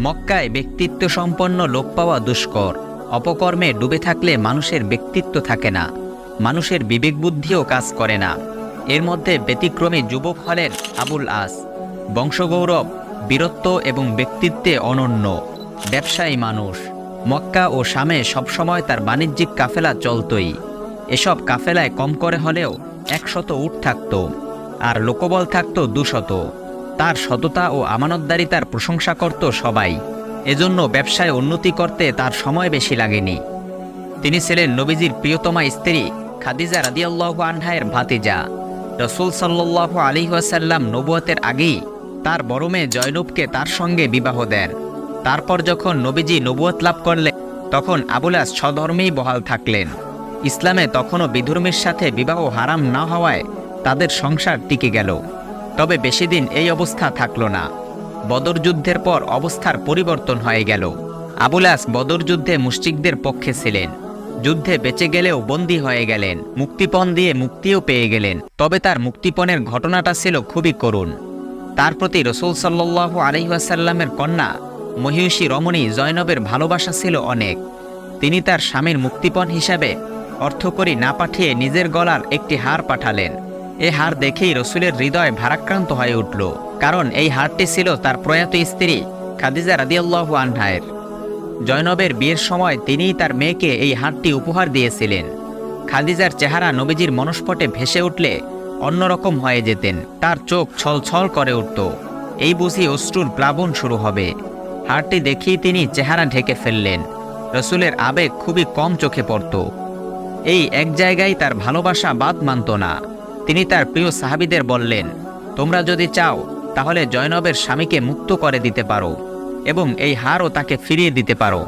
মক্কায় ব্যক্তিত্ব সম্পন্ন লোক পাওয়া দুষ্কর। অপকর্মে ডুবে থাকলে মানুষের ব্যক্তিত্ব থাকে না। মানুষের বিবেক বুদ্ধিও কাজ করে না। এর মধ্যে ব্যতিক্রমী যুবক হলেন আবুল আস। বংশগৌরব, বীরত্ব এবং ব্যক্তিত্বে অনন্য। ব্যবসায়ী মানুষ। মক্কা ও শামে সবসময় তার বাণিজ্যিক কাফেলা চলতই। এসব কাফেলায় কম করে হলেও একশত উট থাকত। আর লোকবল থাকত দুশত। তার সততা ও আমানতদারিতার প্রশংসা করত সবাই। এজন্য ব্যবসায় উন্নতি করতে তার সময় বেশি লাগেনি। তিনি ছিলেন নবীজির প্রিয়তমা স্ত্রী খাদিজা রাদিয়াল্লাহু আনহায়ের ভাতিজা। রসুল সাল্লাল্লাহু আলী ওয়াসাল্লাম নবুয়তের আগেই তার বড় মেয়ে জয়নবকে তার সঙ্গে বিবাহ দেন। তারপর যখন নবীজি নবুয়ত লাভ করলেন, তখন আবুলাস স্বধর্মেই বহাল থাকলেন। ইসলামে তখনও বিধর্মীর সাথে বিবাহ হারাম না হওয়ায় তাদের সংসার টিকে গেল। তবে বেশি দিন এই অবস্থা থাকল না। বদর যুদ্ধের পর অবস্থার পরিবর্তন হয়ে গেল। আবুলাস বদর যুদ্ধে মুশরিকদের পক্ষে ছিলেন। যুদ্ধে বেঁচে গেলেও বন্দী হয়ে গেলেন, মুক্তিপণ দিয়ে মুক্তিও পেয়ে গেলেন। তবে তার মুক্তিপণের ঘটনাটা ছিল খুবই করুণ। তার প্রতি রসুল সাল্লাহ আলহিহাসাল্লামের কন্যা, মহিষী রমণী জয়নবের ভালোবাসা ছিল অনেক। তিনি তার স্বামীর মুক্তিপণ হিসাবে অর্থকরী না পাঠিয়ে নিজের গলার একটি হার পাঠালেন। এ হার দেখেই রসুলের হৃদয় ভারাক্রান্ত হয়ে উঠল, কারণ এই হারটি ছিল তার প্রয়াত স্ত্রী খাদিজা রাদিয়াল্লাহু আনহায়ের। জয়নবের বিয়ের সময় তিনিই তার মেয়েকে এই হারটি উপহার দিয়েছিলেন। খাদিজার চেহারা নবীজির মনস্পটে ভেসে উঠলে অন্যরকম হয়ে যেতেন, তার চোখ ছলছল করে উঠত। এই বুঝি অশ্রুর প্লাবন শুরু হবে। হারটি দেখেই তিনি চেহারা ঢেকে ফেললেন। রসুলের আবেগ খুবই কম চোখে পড়ত। এই এক জায়গায় তার ভালোবাসা বাদ মানত না। তিনি তার প্রিয় সাহাবিদের বললেন, তোমরা যদি চাও, তাহলে জয়নবের স্বামীকে মুক্ত করে দিতে পারো এবং এই হারও তাকে ফিরিয়ে দিতে পারো।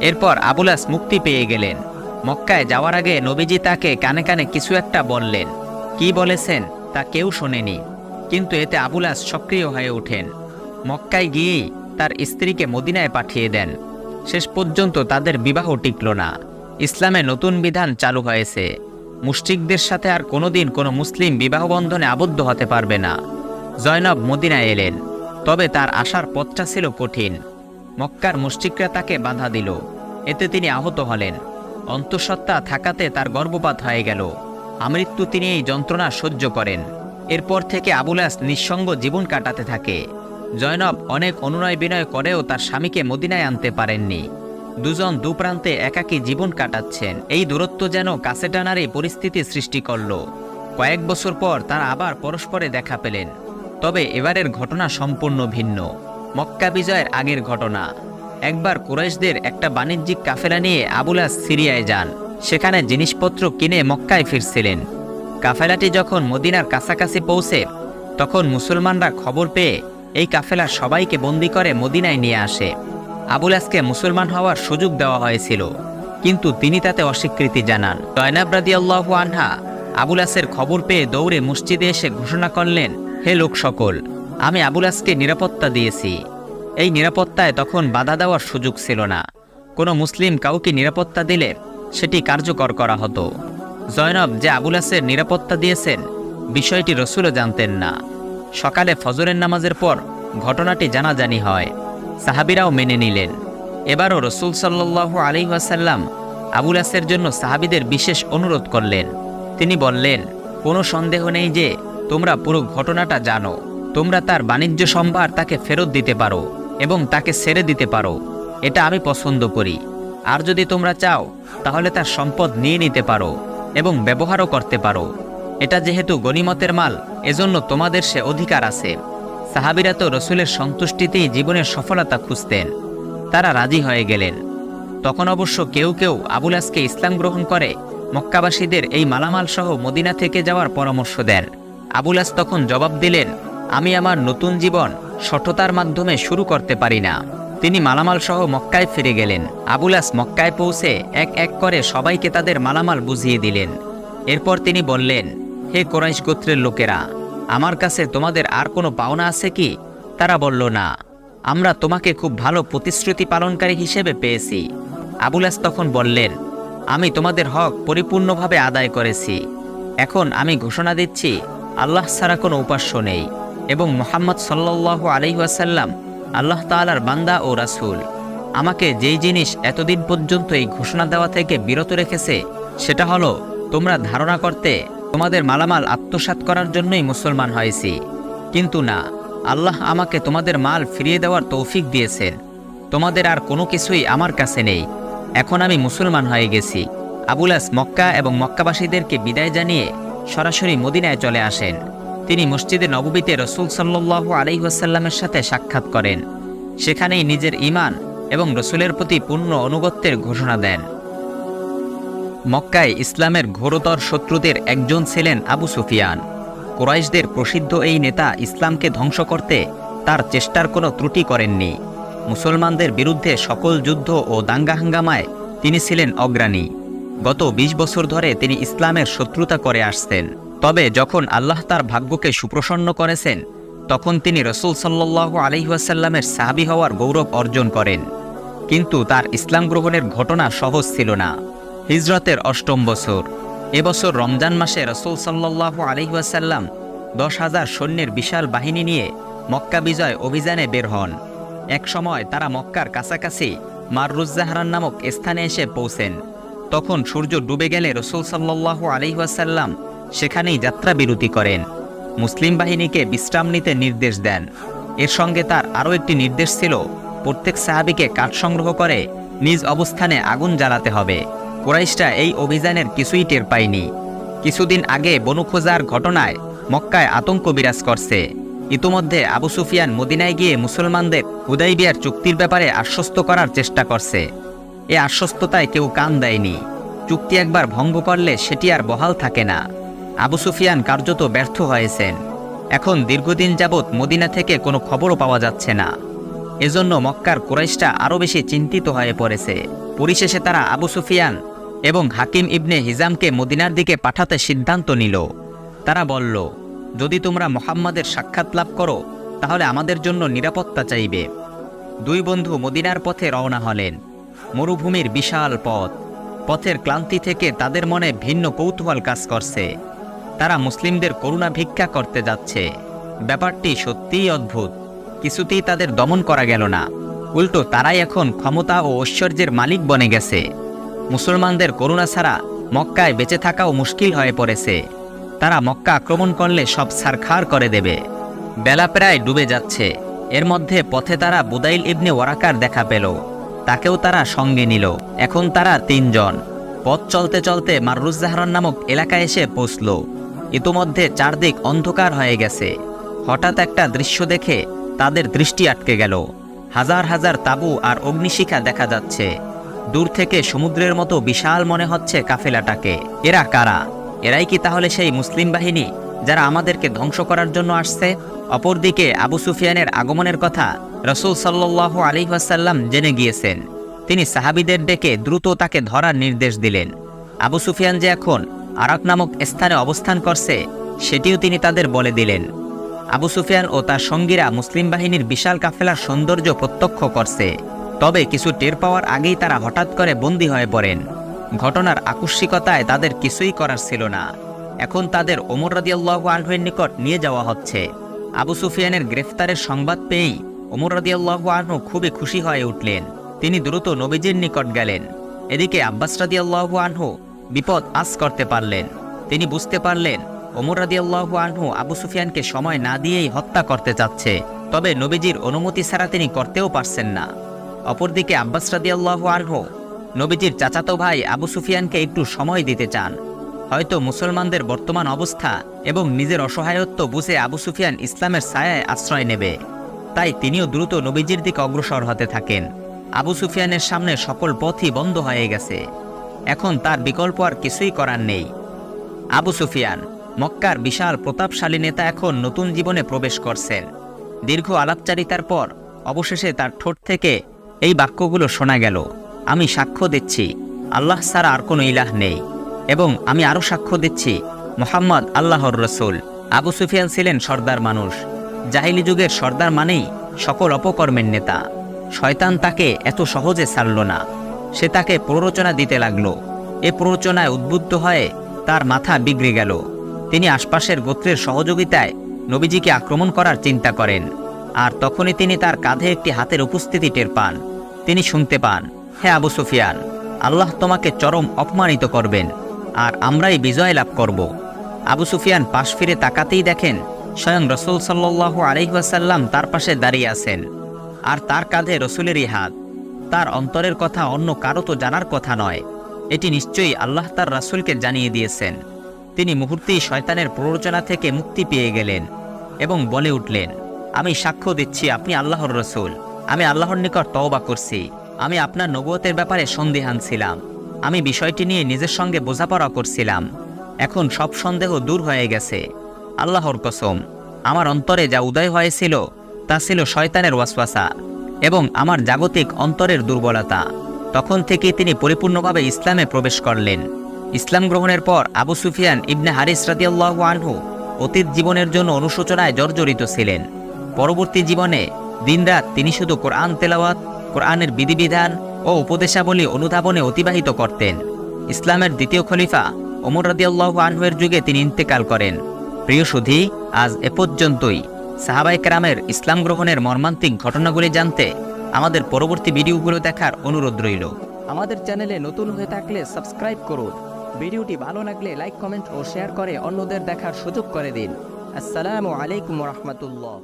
এরপর আবুলাস মুক্তি পেয়ে গেলেন। মক্কায় যাওয়ার আগে নবীজি তাকে কানে কানে কিছু একটা বললেন। কি বলেছেন তা কেউ শোনেনি, কিন্তু এতে আবুলাস সক্রিয় হয়ে ওঠেন। মক্কায় গিয়েই তার স্ত্রীকে মদিনায় পাঠিয়ে দেন। শেষ পর্যন্ত তাদের বিবাহ টিকল না। ইসলামে নতুন বিধান চালু হয়েছে। মুশরিকদের সাথে আর কোনোদিন কোনো মুসলিম বিবাহ বন্ধনে আবদ্ধ হতে পারবে না। জয়নব মদিনায় এলেন, তবে তার আসার পথটা ছিল কঠিন। মক্কার মুশরিকরা তাকে বাধা দিল। এতে তিনি আহত হলেন। অন্তঃসত্ত্বা থাকাতে তার গর্ভপাত হয়ে গেল। আমৃত্যু তিনি এই যন্ত্রণা সহ্য করেন। এরপর থেকে আবুলাস নিঃসঙ্গ জীবন কাটাতে থাকে। জয়নব অনেক অনুনয় বিনয় করেও তার স্বামীকে মদিনায় আনতে পারেননি। দুজন দুপ্রান্তে একাকী জীবন কাটাচ্ছেন। এই দূরত্ব যেন কাছে টানারই পরিস্থিতি সৃষ্টি করল। কয়েক বছর পর তারা আবার পরস্পরে দেখা পেলেন। তবে এবারের ঘটনা সম্পূর্ণ ভিন্ন। মক্কা বিজয়ের আগের ঘটনা। একবার কুরাইশদের একটা বাণিজ্যিক কাফেলা নিয়ে আবুলাস সিরিয়ায় যান। সেখানে জিনিসপত্র কিনে মক্কায় ফিরছিলেন। কাফেলাটি যখন মদিনার কাছাকাছি পৌঁছে, তখন মুসলমানরা খবর পেয়ে এই কাফেলার সবাইকে বন্দি করে মদিনায় নিয়ে আসে। আবুলাসকে মুসলমান হওয়ার সুযোগ দেওয়া হয়েছিল, কিন্তু তিনি তাতে অস্বীকৃতি জানান। জয়নাব রাদিয়াল্লাহু আনহা আবুলাসের খবর পেয়ে দৌড়ে মসজিদে এসে ঘোষণা করলেন, হে লোক সকল, আমি আবুলাসকে নিরাপত্তা দিয়েছি। এই নিরাপত্তায় তখন বাধা দেওয়ার সুযোগ ছিল না। কোনো মুসলিম কাউকে নিরাপত্তা দিলে সেটি কার্যকর করা হতো। জয়নব যে আবুলাসের নিরাপত্তা দিয়েছেন, বিষয়টি রসুলও জানতেন না। সকালে ফজরের নামাজের পর ঘটনাটি জানাজানি হয়। সাহাবিরাও মেনে নিলেন। এবারও রসুল সাল্লু আলী ওয়াসাল্লাম আবুলাসের জন্য সাহাবিদের বিশেষ অনুরোধ করলেন। তিনি বললেন, কোনো সন্দেহ নেই যে তোমরা পুরো ঘটনাটা জানো। তোমরা তার বাণিজ্য সম্ভার তাকে ফেরত দিতে পারো এবং তাকে ছেড়ে দিতে পারো। এটা আমি পছন্দ করি। আর যদি তোমরা চাও, তাহলে তার সম্পদ নিয়ে নিতে পারো এবং ব্যবহারও করতে পারো। এটা যেহেতু গনিমতের মাল, এজন্য তোমাদের সে অধিকার আছে। সাহাবিরা তো রসুলের সন্তুষ্টিতেই জীবনের সফলতা খুঁজতেন। তারা রাজি হয়ে গেলেন। তখন অবশ্য কেউ কেউ আবুলাসকে ইসলাম গ্রহণ করে, মক্কাবাসীদের এই মালামাল সহ মদিনা থেকে যাওয়ার পরামর্শ দেন। আবুলাস তখন জবাব দিলেন, আমি আমার নতুন জীবন সঠতার মাধ্যমে শুরু করতে পারি না। তিনি মালামাল সহ মক্কায় ফিরে গেলেন। আবুলাস মক্কায় পৌঁছে এক এক করে সবাইকে তাদের মালামাল বুঝিয়ে দিলেন। এরপর তিনি বললেন, হে কোরাইশ গোত্রের লোকেরা আমার কাছে তোমাদের আর কোনো পাওনা আছে কি? তারা বলল, না। আমরা তোমাকে খুব ভালো প্রতিশ্রুতি পালনকারী হিসেবে পেয়েছি। আবুলাস তখন বললেন, আমি তোমাদের হক পরিপূর্ণভাবে আদায় করেছি। এখন আমি ঘোষণা দিচ্ছি, আল্লাহ ছাড়া কোনো উপাস্য নেই। এবং মোহাম্মদ সাল্লাহ আলহিহাসাল্লাম আল্লাহ তাআলার বান্দা ও রাসূল। আমাকে যেই জিনিস এতদিন পর্যন্ত এই ঘোষণা দেওয়া থেকে বিরত রেখেছে, সেটা হলো, তোমরা ধারণা করতে তোমাদের মালামাল আত্মসাৎ করার জন্যই মুসলমান হয়েছি। কিন্তু না, আল্লাহ আমাকে তোমাদের মাল ফিরিয়ে দেওয়ার তৌফিক দিয়েছেন। তোমাদের আর কোনো কিছুই আমার কাছে নেই। এখন আমি মুসলমান হয়ে গেছি। আবুলাস মক্কা এবং মক্কাবাসীদেরকে বিদায় জানিয়ে সরাসরি মদিনায় চলে আসেন। তিনি মসজিদে নববীতে রসুল সাল্লু আলাইহাসাল্লামের সাথে সাক্ষাৎ করেন। সেখানেই নিজের ইমান এবং রসুলের প্রতি পূর্ণ অনুগত্যের ঘোষণা দেন। মক্কায় ইসলামের ঘোরতর শত্রুদের একজন ছিলেন আবু সুফিয়ান। কুরাইশদের প্রসিদ্ধ এই নেতা ইসলামকে ধ্বংস করতে তার চেষ্টার কোনো ত্রুটি করেননি। মুসলমানদের বিরুদ্ধে সকল যুদ্ধ ও দাঙ্গা হাঙ্গামায় তিনি ছিলেন অগ্রাণী। গত ২০ বছর ধরে তিনি ইসলামের শত্রুতা করে আসছেন। তবে যখন আল্লাহ তার ভাগ্যকে সুপ্রসন্ন করেছেন, তখন তিনি রসুল সাল্লাহ আলহিহাসাল্লামের সাহাবি হওয়ার গৌরব অর্জন করেন। কিন্তু তার ইসলাম গ্রহণের ঘটনা সহজ ছিল না। হিজরতের অষ্টম বছর। এবছর রমজান মাসে রসুল সাল্লাহ আলহিহাসাল্লাম দশ হাজার সৈন্যের বিশাল বাহিনী নিয়ে মক্কা বিজয় অভিযানে বের হন। এক সময় তারা মক্কার কাছাকাছি মাররুজ্জাহারান নামক স্থানে এসে পৌঁছেন। তখন সূর্য ডুবে গেলে রসুল সাল্লাহ আলহিহাসাল্লাম সেখানেই যাত্রা বিরতি করেন। মুসলিম বাহিনীকে বিশ্রাম নিতে নির্দেশ দেন। এর সঙ্গে তার আরও একটি নির্দেশ ছিল, প্রত্যেক সাহাবিকে কাঠ সংগ্রহ করে নিজ অবস্থানে আগুন জ্বালাতে হবে। কোরাইশটা এই অভিযানের কিছুই টের পায়নি। কিছুদিন আগে বনু খোঁজার ঘটনায় মক্কায় আতঙ্ক বিরাজ করছে। ইতোমধ্যে আবু সুফিয়ান মদিনায় গিয়ে মুসলমানদের হুদাইবিয়ার চুক্তির ব্যাপারে আশ্বস্ত করার চেষ্টা করছে। এ আশ্বস্ততায় কেউ কান দেয়নি। চুক্তি একবার ভঙ্গ করলে সেটি আর বহাল থাকে না। আবু সুফিয়ান কার্যত ব্যর্থ হয়েছেন। এখন দীর্ঘদিন যাবৎ মদিনা থেকে কোনো খবরও পাওয়া যাচ্ছে না। এজন্য মক্কার কুরাইশটা আরও বেশি চিন্তিত হয়ে পড়েছে। পরিশেষে তারা আবু সুফিয়ান এবং হাকিম ইবনে হিজামকে মদিনার দিকে পাঠাতে সিদ্ধান্ত নিল। তারা বলল, যদি তোমরা মোহাম্মদের সাক্ষাৎ লাভ করো, তাহলে আমাদের জন্য নিরাপত্তা চাইবে। দুই বন্ধু মদিনার পথে রওনা হলেন। মরুভূমির বিশাল পথ। পথের ক্লান্তি থেকে তাদের মনে ভিন্ন কৌতূহল কাজ করছে। তারা মুসলিমদের করুণা ভিক্ষা করতে যাচ্ছে। ব্যাপারটি সত্যিই অদ্ভুত। কিছুতেই তাদের দমন করা গেল না। উল্টো তারাই এখন ক্ষমতা ও ঐশ্বর্যের মালিক বনে গেছে। মুসলমানদের করুণা ছাড়া মক্কায় বেঁচে থাকাও মুশকিল হয়ে পড়েছে। তারা মক্কা আক্রমণ করলে সব সারখার করে দেবে। বেলা প্রায় ডুবে যাচ্ছে। এর মধ্যে পথে তারা বুদাইল ইবনে ওয়ারাকার দেখা পেল। তাকেও তারা সঙ্গে নিল। এখন তারা তিনজন। পথ চলতে চলতে মাররুজ্জাহরান নামক এলাকায় এসে পৌঁছল। ইতোমধ্যে চারদিক অন্ধকার হয়ে গেছে। হঠাৎ একটা দৃশ্য দেখে তাদের দৃষ্টি আটকে গেল। হাজার হাজার তাবু আর অগ্নিশিখা দেখা যাচ্ছে। দূর থেকে সমুদ্রের মতো বিশাল মনে হচ্ছে কাফেলাটাকে। এরা কারা? এরাই কি তাহলে সেই মুসলিম বাহিনী যারা আমাদেরকে ধ্বংস করার জন্য আসছে? অপরদিকে আবু সুফিয়ানের আগমনের কথা রসুল সাল্লাহ আলী ওয়াসাল্লাম জেনে গিয়েছেন। তিনি সাহাবিদের ডেকে দ্রুত তাকে ধরার নির্দেশ দিলেন। আবু সুফিয়ান যে এখন আরাক নামক স্থানে অবস্থান করছে, সেটিও তিনি তাদের বলে দিলেন। আবু সুফিয়ান ও তার সঙ্গীরা মুসলিম বাহিনীর বিশাল কাফেলার সৌন্দর্য প্রত্যক্ষ করছে। তবে কিছু টের পাওয়ার আগেই তারা হঠাৎ করে বন্দী হয়ে পড়েন। ঘটনার আকস্মিকতায় তাদের কিছুই করার ছিল না। এখন তাদের ওমর রাদিয়াল্লাহু আনহুয়ের নিকট নিয়ে যাওয়া হচ্ছে। আবু সুফিয়ানের গ্রেফতারের সংবাদ পেয়েই ওমর রাদিয়াল্লাহু আনহু খুবই খুশি হয়ে উঠলেন। তিনি দ্রুত নবীজির নিকট গেলেন। এদিকে আব্বাস রাদিয়াল্লাহু আনহু বিপদ আস করতে পারলেন। তিনি বুঝতে পারলেন, ওমর রাদিয়াল্লাহু আনহু আবু সুফিয়ানকে সময় না দিয়েই হত্যা করতে চাচ্ছে তবে নবীজির অনুমতি ছাড়া তিনি করতেও পারছেন না। অপরদিকে আব্বাস রাদিয়াল্লাহু আনহু, নবীজির চাচাতো ভাই আবু সুফিয়ানকে একটু সময় দিতে চান। হয়তো মুসলমানদের বর্তমান অবস্থা এবং নিজের অসহায়ত্ব বুঝে আবু সুফিয়ান ইসলামের ছায়ায় আশ্রয় নেবে। তাই তিনিও দ্রুত নবীজির দিকে অগ্রসর হতে থাকেন। আবু সুফিয়ানের সামনে সকল পথই বন্ধ হয়ে গেছে। এখন তার বিকল্প আর কিছুই করার নেই। আবু সুফিয়ান, মক্কার বিশাল প্রতাপশালী নেতা এখন নতুন জীবনে প্রবেশ করছেন। দীর্ঘ আলাপচারিতার পর অবশেষে তার ঠোঁট থেকে এই বাক্যগুলো শোনা গেল। আমি সাক্ষ্য দিচ্ছি, আল্লাহ ছাড়া আর কোনো ইলাহ নেই। এবং আমি আরও সাক্ষ্য দিচ্ছি, মোহাম্মদ আল্লাহর রসুল, আবু সুফিয়ান ছিলেন সর্দার মানুষ। জাহিলি যুগের সর্দার মানেই সকল অপকর্মের নেতা। শয়তান তাকে এত সহজে ছাড়ল না। সে তাকে প্ররোচনা দিতে লাগল। এ প্ররোচনায় উদ্বুদ্ধ হয়ে তার মাথা বিগড়ে গেল। তিনি আশপাশের গোত্রের সহযোগিতায় নবীজিকে আক্রমণ করার চিন্তা করেন। আর তখনই তিনি তার কাঁধে একটি হাতের উপস্থিতি টের পান। তিনি শুনতে পান, হে আবু সুফিয়ান, আল্লাহ তোমাকে চরম অপমানিত করবেন, আর আমরাই বিজয় লাভ করব। আবু সুফিয়ান পাশ ফিরে তাকাতেই দেখেন, স্বয়ং রসুল সাল্লাল্লাহু আলহিহাসাল্লাম তার পাশে দাঁড়িয়ে আছেন। আর তার কাঁধে রসুলেরই হাত। তার অন্তরের কথা অন্য কারও তো জানার কথা নয়। এটি নিশ্চয়ই আল্লাহ তার রাসূলকে জানিয়ে দিয়েছেন। তিনি মুহূর্তেই শয়তানের প্ররোচনা থেকে মুক্তি পেয়ে গেলেন এবং বলে উঠলেন আমি সাক্ষ্য দিচ্ছি, আপনি আল্লাহর রসুল। আমি আল্লাহর নিকট তওবা করছি। আমি আপনার নবুয়তের ব্যাপারে সন্দেহান ছিলাম। আমি বিষয়টি নিয়ে নিজের সঙ্গে বোঝাপড়া করছিলাম। এখন সব সন্দেহ দূর হয়ে গেছে। আল্লাহর কসম, আমার অন্তরে যা উদয় হয়েছিল, তা ছিল শয়তানের ওয়াসওয়াসা এবং আমার জাগতিক অন্তরের দুর্বলতা। তখন থেকে তিনি পরিপূর্ণভাবে ইসলামে প্রবেশ করলেন। ইসলাম গ্রহণের পর আবু সুফিয়ান ইবনে হারিস রাদিয়াল্লাহু আনহু অতীত জীবনের জন্য অনুশোচনায় জর্জরিত ছিলেন। পরবর্তী জীবনে দিনরাত তিনি শুধু কোরআন তেলাওয়াত, কোরআনের বিধিবিধান ও উপদেশাবলী অনুধাবনে অতিবাহিত করতেন। ইসলামের দ্বিতীয় খলিফা ওমর রাদিয়াল্লাহু আনহুয়ের যুগে তিনি ইন্তেকাল করেন। প্রিয় সুধী, আজ এ পর্যন্তই। সাহাবাই কেরামের ইসলাম গ্রহণের মর্মান্তিক ঘটনাগুলি জানতে আমাদের পরবর্তী ভিডিওগুলো দেখার অনুরোধ রইল। আমাদের চ্যানেলে নতুন হয়ে থাকলে সাবস্ক্রাইব করুন। ভিডিওটি ভালো লাগলে লাইক, কমেন্ট ও শেয়ার করে অন্যদের দেখার সুযোগ করে দিন। আসসালামু আলাইকুম রহমতুল্লাহ।